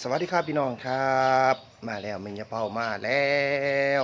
สวัสดีครับพี่น้องครับ มาแล้วมินยาเป้ามาแล้ว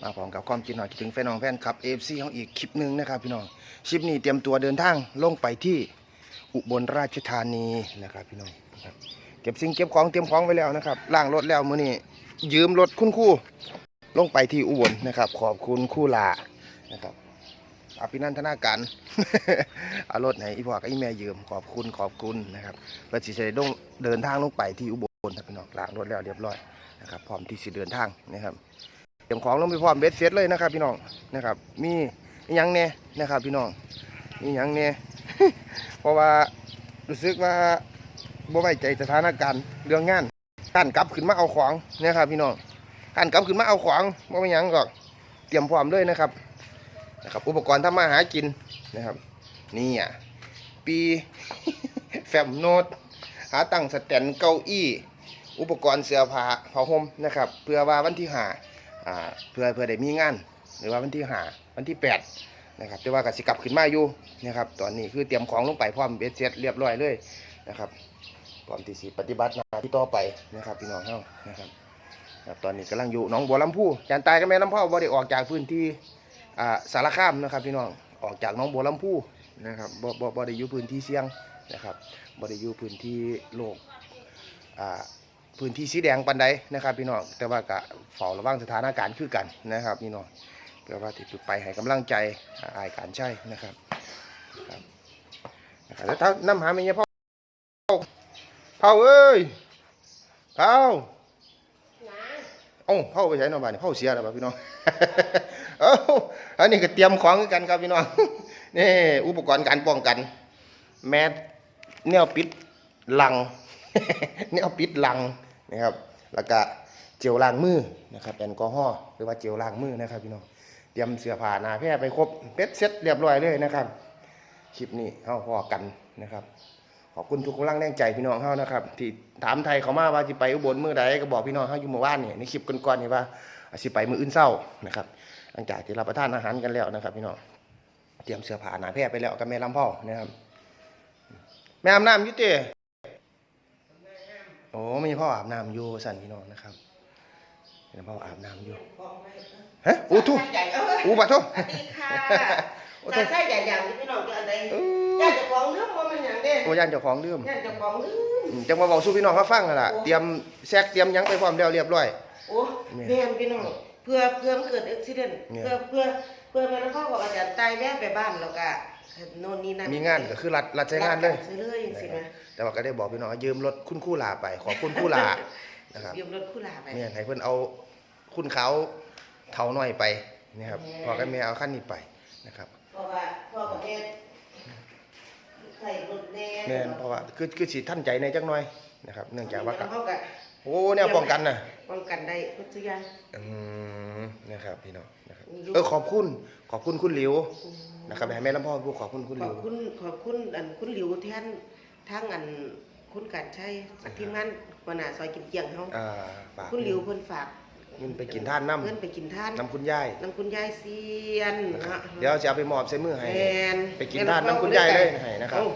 มาพร้อมกับความคิดหน่อยคิดถึงแฟนน้องแฟนครับเอฟซีของอีกคลิปหนึ่งนะครับพี่น้องคลิปนี้เตรียมตัวเดินทางลงไปที่อุบลราชธานีนะครับพี่น้องเก็บสิ่งเก็บของเตรียมของไว้แล้วนะครับล่างรถแล้วมื้อนี้ยืมรถคุณครู่ลงไปที่อุบลนะครับ ขอบคุณคู่ลานะครับอภินันทนาการเอารถให้อีพ่อกับอีแม่ยืมขอบคุณขอบคุณนะครับเพื่อที่จะได้เดินทางลงไปที่อุบล ครับพี่น้องล้างรถแล้วเรียบร้อยนะครับพร้อมที่จะเดินทางนะครับเตรียมของลงไปพร้อมเบ็ดเสร็จเลยนะครับ พี่น้องนะครับ มีมียังแน่นะครับ พี่น้องมียังแน่เพราะว่ารู้สึกว่าบ่ไว้ใจสถานการณ์เรื่องงานการกลับขึ้นมาเอาของนะครับ พี่น้องการกลับขึ้นมาเอาของบ่มีหยังก็เตรียมพร้อมเลยนะครับนะครับ อุปกรณ์ทำมาหากินนะครับ นี่อะปีแฟมโนดหาตั้งสแตนเก้าอี้ อุปกรณ์เสื้อผ้าผ้าห่มนะครับ เพื่อว่าวันที่หาอ่าเพื่อเพื่อได้มีงาน หรือว่าวันที่หาวันที่แปดนะครับแต่ว่ากสิกลับขึ้นมาอยู่นะครับ ตอนนี้คือเตรียมของลงไปพร้อมเบ็ดเสร็จเรียบร้อยเลยนะครับพร้อมที่สิปฏิบัติหน้าที่ต่อไปนะครับพี่น้องเฮานะครับครับตอนนี้กำลังอยู่น้องบัวลำพูจานตายกับแม่ลำพ่อบ่ได้ออกจากพื้นที่อ่าสารคามนะครับพี่น้องออกจากน้องบัวลำพูนะครับบ่บ่บ่ได้อยู่พื้นที่เสี่ยงนะครับบ่ได้อยู่พื้นที่โลกอ่า พื้นที่สีแดงปันใดนะครับพี่น้องแต่ว่าก็เฝ้าระวังสถานการณ์คือกันนะครับพี่น้องเพื่อว่าที่ไปให้กำลังใจอาอายการใช่นะครับนะครับแล้วถ้าน้ำหาไม่เนี่ยพ่อเผาเอ้ยเผาเอ้าเผาไปใช้นอบานนี่เผาเสียแล้วบ่พี่น้องเอ้าอันนี้ก็เตรียมของกันครับพี่น้องนี่อุปกรณ์การป้องกัน แมสแนวปิดหลัง แนวปิดลังนะครับ แล้วก็เจลล้างมือนะครับแอลกอฮอล์หรือว่าเจลล้างมือนะครับพี่น้องเตรียมเสื้อผ้าหนาแพร่ไปครบเป็ดเซ็ตเรียบร้อยเลยนะครับคลิปนี้เฮาพอกันนะครับขอบคุณทุกกำลังแรงใจพี่น้องเฮานะครับ ที่ถามไทยเขามาว่าสิไปอุบลมื้อใดก็บอกพี่น้องเฮาอยู่เมื่อวานนี่ในคลิปก่อนๆนี่ว่าสิไปมืออื่นเช้านะครับหลังจากที่รับประทานอาหารกันแล้วนะครับ พี่น้องเตรียมเสื้อผ้าหนาแพร่ไปแล้วกับแม่ลำพ่อนะครับแม่อาบน้ำยู่ติ โอ้ไม่ใช่พ่ออาบน้ำอยู่สั่นพี่น้องนะครับแม่ลำพ่ออาบน้ำอยู่ฮะอู้ทุอู้บะทุสวัสดีค่ะโอ้ใส่ทุใส่ใหญ่ๆนี่พี่น้องจะอะไรเอญาอติเจ้าของเรื่องว่ามันอย่างเด้โอ้ย่านเจ้าของลืมญาติเจ้าของเรื่องอืมจังมาบอกสู้พี่น้องเขาฟังนั่นล่ะเตรียมแซกเตรียมหยังไปพร้อมแล้วเรียบร้อยโอ้เรียนพี่น้องเพื่อเพื่อมันเกิดอุบิเหตุเนี่ยเพื่อเพื่อเพื่อแม่แล้วพ่อบอกอาจารย์ตายแม่ไปบ้านแล้วก็ โน่นนี่นั่นมีงานก็คือรัดรัดใช้งานเลยซื้อเลยสินะแต่ว่าก็ได้บอกพี่น้องว่ายืมรถคุณครู่ลาไป ขอบคุณครู่ลานะครับยืมรถคู่ลาไปเนี่ยให้เพิ่นเอาคุณเขาเท่าน้อยไปนะครับแม่พอกันแม่เอาขั้นนี้ไปนะครับเพราะว่าพ่อกับแม่ใส่รถแน่แม่นเพราะว่าคือคือสิท่านใจในจักหน่อยนะครับ เนื่องจากว่าก็พ่อกับโอ้แนวป้องกันน่ะ ป้องกันได้พุทธยาอืมนะครับพี่น้องนะครับมีลูก เออขอบคุณขอบคุณคุณหลิวนะครับให้แม่ลำพ่อพูดขอบคุณคุณหขลิอวบคุณขอบคุณอันคุณหลิวแทนทั้งอันคุณการใช้ทีมงานวนาซอยกินเกียงเฮาอ่าฝากคุณหลิวเพิ่นฝากเงินไปกินท่านน้ำเงินไปกินท่านน้ำคุณยายน้ำคุณยายเซียนนะครับนะเดี๋ยวจะเอาไปมอบใส่มือให้ แมนไปกินท่านน้ำคุณยายเลยให้นะครับเอ้า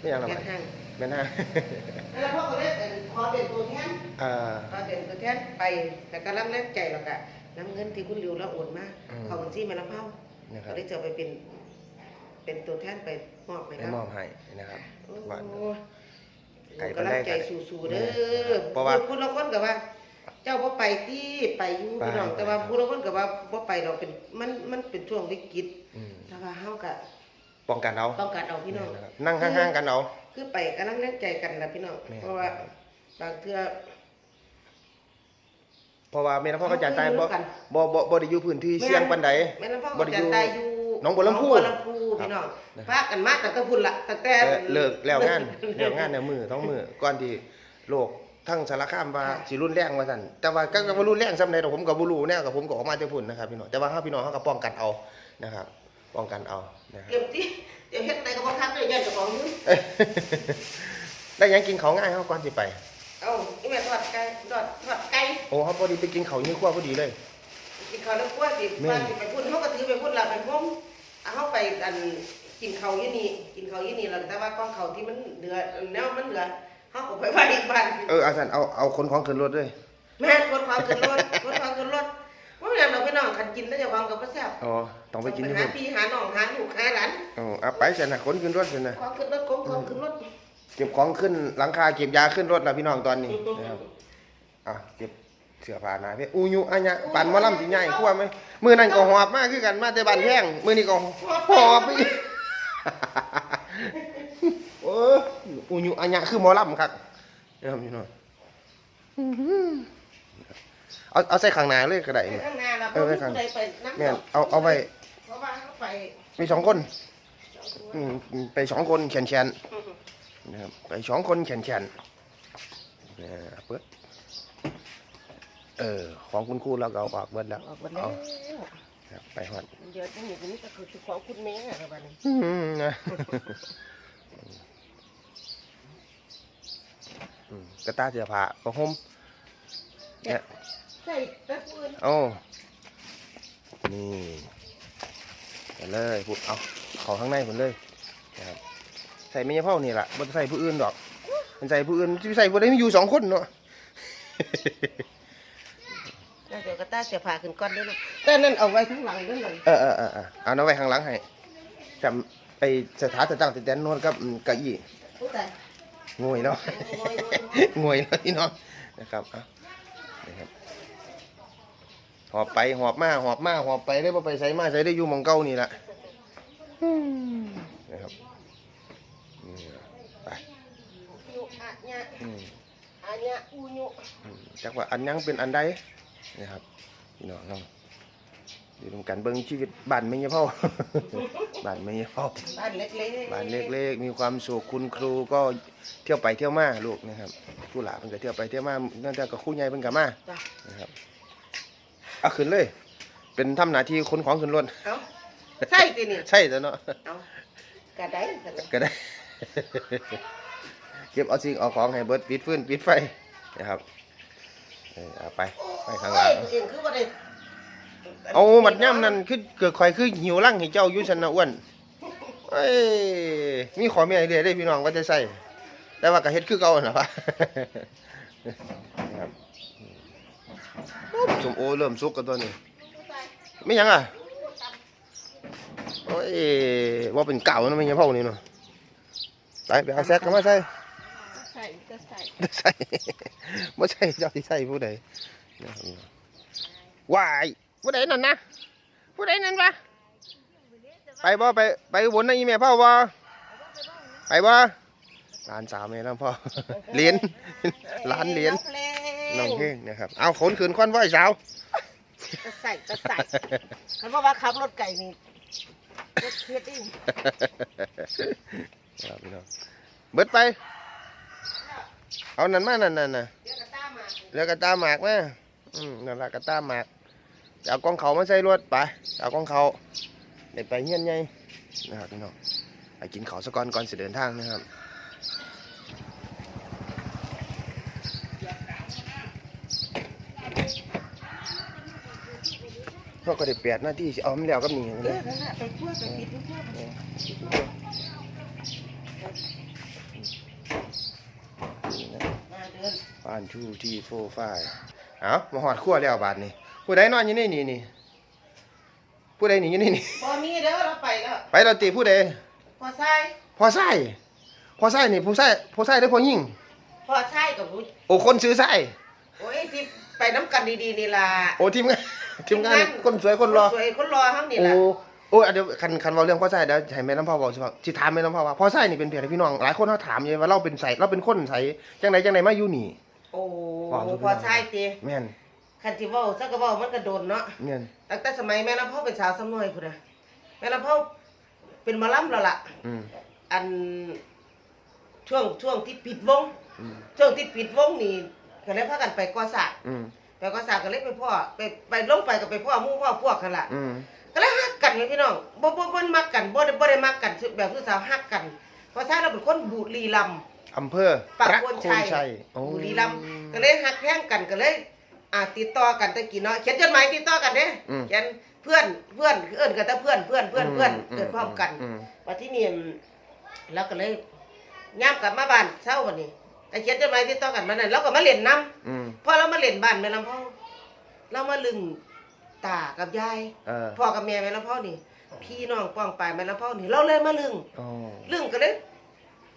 ไม่อย่างไรแม่นห้าง แม่นฮะ แล้วพ่อก็เลยเอิ่น ขอเป็นตัวแทนอ่า ขอเป็นตัวแทนไปแต่กำลังแรงใจแล้วก็น้ำเงินที่คุณหลิวแล้วโอนมาอืม เข้าบัญชีแม่ลำเฮานะครับก็เลยจะเอาไปเป็น เป็นตัวแทนไปมอบไปไปครับมอบให้นะครับโอ้ว่าไก่ไก่ปานกำใดลังใจก็ได้สู้ๆเด้อเพราะว่าพูดละคนก็ว่า เจ้าบ่ไปที่ไปอยู่ไปพี่น้องแต่ว่าไป พูดละคนก็ว่าบ่ไปดอกเป็นมันมันเป็นช่วงวิกฤตอืมแต่ว่าเฮาก็ป้องกันเอาต้องการเอาพี่น้อง นะครับนั่งห่างๆกันเอา คือไปกำลังแรงใจกันนะพี่น้อง แม่เพราะว่าบางเทื่อ เพราะว่าแม่น้ำพ่อก็จะตายบ่เอากันบ่บ่บ่ได้อยู่พื้นที่เสี่ยงปานใดแม่น้ำพ่อบ่ก็ได้จะอยู่ตายอยู่หนองบัวลำพูหนองบัวลำพูพี่น้องนะครับพากันมาตั้งแต่พุ่นละตั้งแต่แต่เลิกแล้วงานเลิกงานในมือต้องมือก่อนที่โลกทั้งสารคามว่าสิรุนแรงว่าซั่นแต่ว่าก็ก็บ่รุนแรงซำใดดอกผมก็บ่รู้แน่ก็ผมก็ออกมาจากพุ่นนะครับพี่น้องแต่ว่าเฮาพี่น้องเฮาก็ป้องกันเอานะครับป้องกันเอานะครับเดี๋ยวที่เดี๋ยวเฮ็ดในกระบอกทักเลยยันเจ้าของนึงได้หยังกินเขาวง่ายเฮาก่อนสิไป เอ้าอีแม่ทอดไก่ทอดทอดไก่โอ้เฮาพอดีไปกินเขาวอยู่ในครัวพอดีเลย กินข้าวแล้วกลัวสิแม่ ว่าสิไปพุ่นเฮาก็ถือไปพุ่นละไปพรมเอาเฮาไปอันกินข้าวอยู่นี่กินข้าวอยู่นี่แล้วแต่ว่ากองข้าวที่มันเหลือแนวมันเหลือเฮเขาก็ไปไว้อีกบ้าน เอออาสันเอาเอาคนของขึ้นรถด้วยแม่นคนความขึ้นรถคนความขึ้นรถว่าอย่างเราไปน้องคันกินแล้วจะความกับพระแซ่บอ๋อต้องไปกินไปที่หานู่นพี่หาน้องหาลูกหาหลานอ๋อเอาไปเสร็จนะคนขึ้นรถเสร็จนะความขึ้นรถของความขึ้นรถ เก็บของขึ้นหลังคาเก็บยาขึ้นรถแล้วพี่น้องตอนนี้นะครับอะเก็บเสื้อผ้าหนาเพ่อูยุอัญญะปั่นหมอลำสิใหญ่กลัวไหมมือนั่นก็หอบมากคือกันมาแต่บ้านแพงมือนี้ก็หอบไปอีกโอ้อูยุอัญญะคือหมอลำครับนะครับพี่น้องเอาเอาใส่ข้างหน้าเลยก็ได้ไปข้างหน้าเราเออไปไปข้างผู้ใดไปน้ำแม่นเอาเอาไปเพราะว่าเขาไปมีสองคนอืมไปสองคนแขนแขน นะครับไปสองคนแขนแขนเนี่ยเปิดเออของคุณครูเราก็เอาออกเบิดแล้วออกหมดแล้เอาวครับไปฮอดเดี๋ยวจะมีตรงนี้ก็คือของคุณแม่อะไรบ้างอืมนะอืมกระตาเสื้อผ้าผ้าห่มเนี่ยใช่ตะปูนโอ้นี่ไปเลยพูดเอาเขาข้างในผมเลยนะครับใส่ไม่ใช่เผ่านี่แหละบ่ใส่ผู้อื่นดอก มันใส่ผู้อื่นที่ใส่ผู้ใดมีอยู่สองคนเนาะแล้วเดี๋ยวก็ต้าเสียผ้าขึ้นก้อนด้วยนะแต่นั่นเอาไว้ข้างหลังนั่นเลยเออเออเออเออเอาเอาไว้ข้างหลังให้จำไปสถานสตั้งติดแดนนวดกับอืมเก้าอี้ผู้ใดงวยเนาะงวยงวยงวยงวยเนาะพี่น้องนะครับเอานะครับหอบไปหอบมาหอบมาหอบไปได้บ่ไปใส่มาใส่ได้อยู่หมองเก่านี่แหละอืมนะครับนี่ไป ยุอะ ญะอืมอะญะอูยุอืมจักว่าอันยังเป็นอันใดนะครับพี่น้องเราอยู่ตรงกันเบิ่งชีวิตบ้านไม่ยพ่อ บ้านไม่ยพ่อ บ้านเล็กๆบ้านเล็กๆ มีความสุขคุณครูก็เที่ยวไปเที่ยวมาลูกนะครับผู้หลานเพิ่นก็เที่ยวไปเที่ยวมานั่นแต่กับครู่ใหญ่เพิ่นก็มาจ้ะนะครับเอาขึ้นเลย เป็นทำหน้าที่คนของขึ้นรถเอาใช่ตินี่ใช่แล้วเนาะเอากระไดกระไดก็ได้เก็บเอาสิ่งเอาของให้เบิดปิดฟืนปิดไฟนะครับเออเอาไปไปข้างหลัโอ้งยตัวเองคือว่าได้เอาบัดย่ำนั่นคือเกิดข่อยคือหิวร่างให้เจ้าอยู่ชันนะอ้วนเอ้ยมีขอแม่เรื่อยได้พี่น้องว่าจะใส่แต่ว่าก็เฮ็ดคือเก่าน่ะปะนะครับสมโอเริ่มสุกกันตัวนี้ไม่หยังอะโอ้ยว่าเป็นเก่านะไม่ยังเพ่อนี่เนาะไปไปเอาแซกกันมาใส่ ใส่จะใส่ใส่ไม่ใช่เจ้าที่ใส่ผู้ใดนะครับวายผู้ใดนั่นนะผู้ใดนั่นวะไปบ่ไปไปอุบนนะอีแม่พ่อบ่ไปบ่ร้านสาวแม่น้องพ่อเหรียญร้านเหรียญน้องเพ่งนะครับ เอาขนขืนควันไหวสาวจะใส่จะใส่คันว่าว่าขับรถไก่นี่รถเฮ็ดดิครับพี่น้องเบิดไป เอานั่นมานั่นนั่นน่ะเดี๋ยวก็ตามมาแล้วกระตาหมากมาอืมนั่นละกระตาหมากจะเอากองเขามาใส่รถไปจะเอากองเขาเด็ไปเฮียนไงนะครับพี่น้องไปกินเขาวสะก่อนก่อนสิเดินทางนะครับเพราะก็ได้แปดหน้าที่สิเอามันแล้วก็มีเอเลอย นั่นน่ะไปทั่วไปปิดทั่วไป มา เดินบ้านทูที่โฟไฟเอามาหอดขั้วแล้วบาทนี่ผู้ใดนอนอยู่ในนี่นี่ผู้ใดหนีอยู่ในนี่พอมีเด้อเราไปแล้วไปเราตีผู้ใดพอใส่พอไส้พอไส้นี่ผู้ไส้ผู้ไส้ได้พอยิ่งพอใส่กับผู้โอ้คนซื้อไส้โอ้ยที่ไปน้ำกันดีๆนี่ล่ะโอ้ทีมงานทีมงานคนสวยคนรอสวยคนรอเฮานี่โอ้ล่ะโอ้ยเดี๋ยวคันคันเราเรื่องพ่อไส้เดี๋ยวให้แม่น้ำพ่อบอกสิว่าสิถามแม่น้ำพ่อว่าพ่อไส้นี่เป็นเพียงพี่น้องหลายคนเขาถามอยู่ว่าเราเป็นใสเราเป็นคนใสจังไหนจังไหนมาอยู่นี่ โอ้บอกสุดยอดพอใส่ติแม่นคันสิเว้าซักก็เว้ามันก็โดนเนาะแม่นตั้งแต่สมัยแม่น้ำพ่อเป็นสาวสำน้อยพุ่นน่ะแม่น้ำพ่อเป็นหมอลำแล้วล่ะอืมอันช่วงช่วงที่ปิดวง อืมช่วงที่ปิดวงนี่ก็เลยพากันไปก่อสร้างอืมไปก่อสร้างก็เลยไปพ่อไปไปลงไปก็ไปพ่อหมู่พ่อพวกกันล่ะ อืมก็เลยฮักกันไงพี่น้องบ่บ่บ่มักกันบ่ได้บ่ได้มักกันแบบผู้สาวฮักกันเพราะฉะนั้นเราเป็นคนบุรีรัมย์ อำเภอปากประโคนโคชันยชัย โอ้บุรีรัมย์ก็เลยฮักแพงกันก็เลยอ่าติดต่อกันตะกี้เนาะเขียนจดหมายติดต่อกันเด้อืมเขียนเพื่อนเพื่อนคือเอิ้นกันแต่เพื่อนเพื่อนเพื่อนเพื่อนเกิดพร้อมกัน อืมว่าที่นี่แล้วก็เลยย่ามกลับมาบ้านเช้าวันนี้แต่อ้เขียนจดหมายที่ต้องกันมานั่นเราก็มาเล่นน้อืมำพอเรามาเล่นบ้านแม่ลำพ่อเรามาลึงตากับยายเออพ่อกับแม่แม่ลำพ่อนี่ พี่น้องป้องปายแม่ลำพ่อนี่เราเลยมาลึงอ๋อลึงก็เลย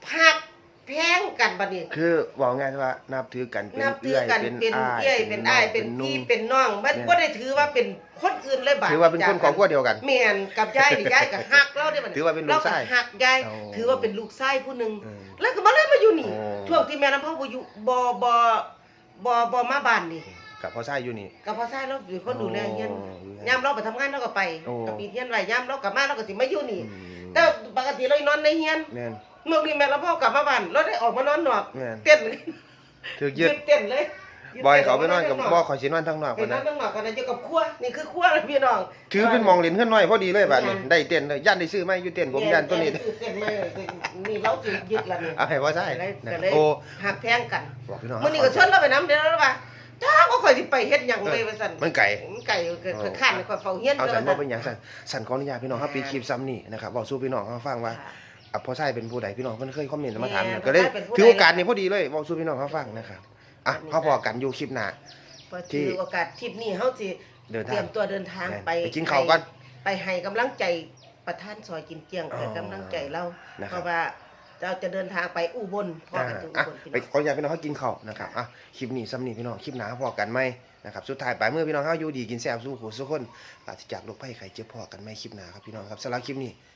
พัก แพงกันบัดนี้คือบอกง่ายๆว่านับถือกันเป็นนับถืเอื้ออยกันเป็นเป็นอ้ายเอื้อยเป็นอ้ายเป็นนุ่พี่ง เป็นน้องมันเนี่ยบ่ได้ถือว่าเป็นคนอื่นเลยบาดถือว่าเป็นคนของพวกเดียวกันแม่นกับยายนี่ยายก็ฮักเราได้บัดถือว่าเป็นลูกชายรหักยายอ๋อถือว่าเป็นลูกชายผู้หนึงอืมแล้วก็มาเลยมาอยู่นี่โอ้ช่วงที่แม่ลำพ่อบ่อยู่บ่บ่บ่บ่มาบ้านนี่กับพ่อชายอยู่นี่กับพ่อชายเราเป็นคนดูแลเฮียนโอ้ดูแลยามเราไปทำงานเราก็ไปโอ้กับปีเฮียนไว้ยามเรากลับมาเราก็สิมาอยู่นี่ อืมแต่ปกติเรานอนในเฮียน แม่น เมื่อนี้แม่ลำพ่อกลับมาบ้านเราได้ออกมานอนนอกแม่น เต้นถือยึดเต้นเลยบอยเขาไปนอนกับบ่ขอยสินอนทางนอกไปพุ่นนอนะนข้างนอกกันนะอยู่กับครัวนี่คือครัวเลยพี่น้อง ถือเป็นมองเล่นขึ้นน้อยพอดีเลยบัดนี้แม่นได้เต้นเลยย่านได้ซื้อไหมอยู่เต้นผมย่านตัวนี้ เต้นเลยนี่เราสิยึดละนี่เอาให้พ่อชายก็เลยนะก็เลยโอ้ หักแพงกันบอกพี่น้องมื้อนี้ก็ชวนเราไปน้ำเดี๋ยวเราว่าจ้าก็ข่อยสิไปเฮ็ดหยังเลยว่าซั่นมันไก่ มันไก่เกิดข้านข่อยเฝ้าเฮียนเอาสันด้บ่อเป็นหยังสันสันขออนุญาตพี่น้องครับปีคลิปซ้ำนี่นะครับบอกสู้พี่น้องเขาฟังว่า ค่ะ อะพ่อชายเป็นผู้ใดพี่น้องเพิ่นเคยคอมเมนต์มาถามแม่ก็เลยพ่อชายเป็นผู้ใดถือโอกาสนี้พอดีเลยบอกสู้พี่น้องเขาฟังนะครับอะอันนี้พอพอกันอยู่คลิปหน้าพอถือโอกาสทริปนี้เฮาสิเดินเตทารีงยมตัวเดินทางไปไปกินข้าวก่อนไปให้กำลังใจประธานซอยกินเจียงอ๋อให้กำลังใจเรานะครับ เพราะว่าเราจะเดินทางไปอุบลพออ่ากันถึงอุอะบลพี่ไปน้อง ขออนุญาตพี่น้องเขากินข้าวนะครับอะคลิปนี้ซ้ำนี่พี่น้องคลิปหน้าพอกันไหมนะครับสุดท้ายปลายมือพี่น้องเขาอยู่ดีกินแซ่บสู้ผู้สู้คนอาจจะจากโรคภัยไข้เจ็บพอกันไหมคลิปหน้าครับพี่น้องครับสำหรับคลิปนี้